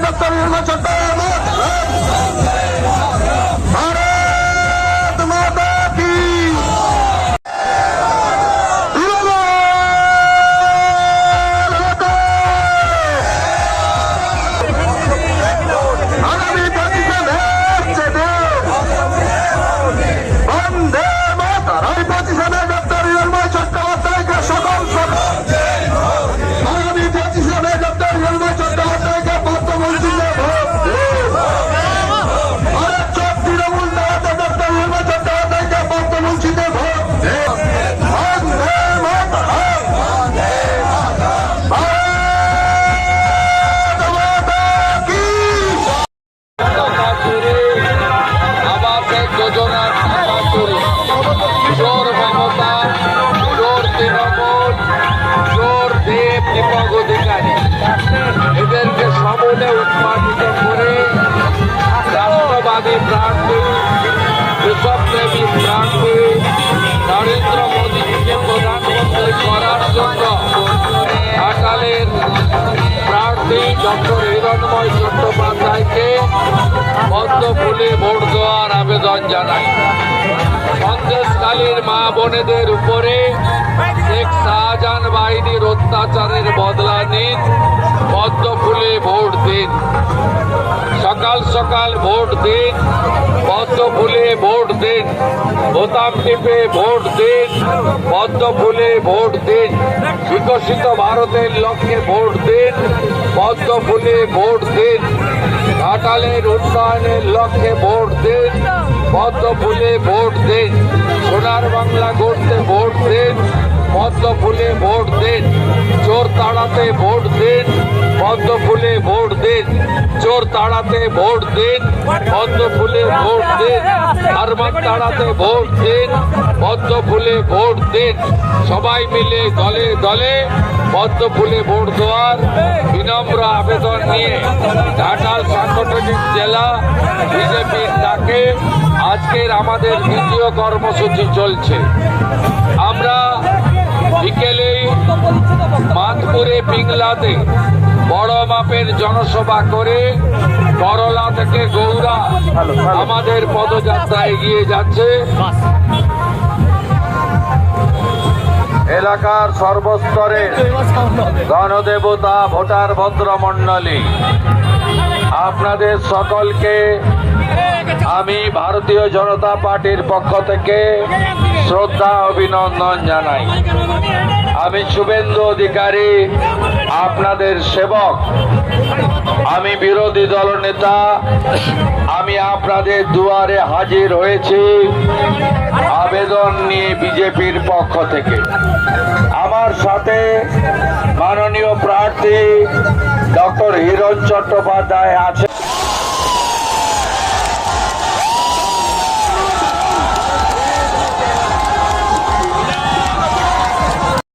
queriendo salir. উৎপাদিত করে রাষ্ট্রবাদী প্রার্থী নরেন্দ্র মোদীকে প্রধানমন্ত্রী করার জন্য ঘাটালের প্রার্থী ডক্টর হিরণময় চট্টোপাধ্যায়কে পদ্ম ফুলে ভোট দেওয়ার আবেদন জানাই সন্দেশকালীর মা বোনেদের উপরে শেখ শাহজাহান বাহিনীর অত্যাচারের বদলা নিন পদ্ম দিন। সকাল সকাল ভোট দিন, পদ্ম ফুলে ভোট দিন, বোতাম টিপে ভোট দিন, পদ্ম ফুলে ভোট দিন, বিকশিত ভারতের লক্ষ্যে ভোট দিন, পদ্ম ফুলে ভোট দিন, ঘাটালের উন্নয়নের লক্ষ্যে ভোট দিন, পদ্ম ফুলে ভোট দিন, সোনার বাংলা গড়তে ভোট দিন, পদ্ম ফুলে ভোট দিন। তাড়াতে ভোট দিন পদ্ম ফুলে ভোট দিন, চোর তাড়াতে ভোট দিন পদ্ম ফুলে ভোট দিন হারমাত তাড়াতে ভোট দিন পদ্ম ফুলে ভোট দিন। সবাই মিলে দলে দলে পদ্ম ফুলে ভোট দেওয়ার বিনম্র আবেদন নিয়ে ঘাটাল সাংগঠনিক জেলা বিজেপির ডাকে আজকের আমাদের দ্বিতীয় কর্মসূচি চলছে। আমরা পিংলাতে বড় মাপের জনসভা করে করলা থেকে গৌরা আমাদের পদযাত্রা এগিয়ে যাচ্ছে। এলাকার সর্বস্তরের গণদেবতা ভোটার ভদ্রমণ্ডলী, আপনাদের সকলকে আমি ভারতীয় জনতা পার্টির পক্ষ থেকে শ্রদ্ধা, অভিনন্দন জানাই। আমি শুভেন্দু অধিকারী, আপনাদের সেবক। আমি বিরোধী দলনেতা আমি আপনাদের দুয়ারে হাজির হয়েছি আবেদন নিয়ে বিজেপির পক্ষ থেকে। আমার সাথে মাননীয় প্রার্থী ডক্টর হিরণ চট্টোপাধ্যায় আছে।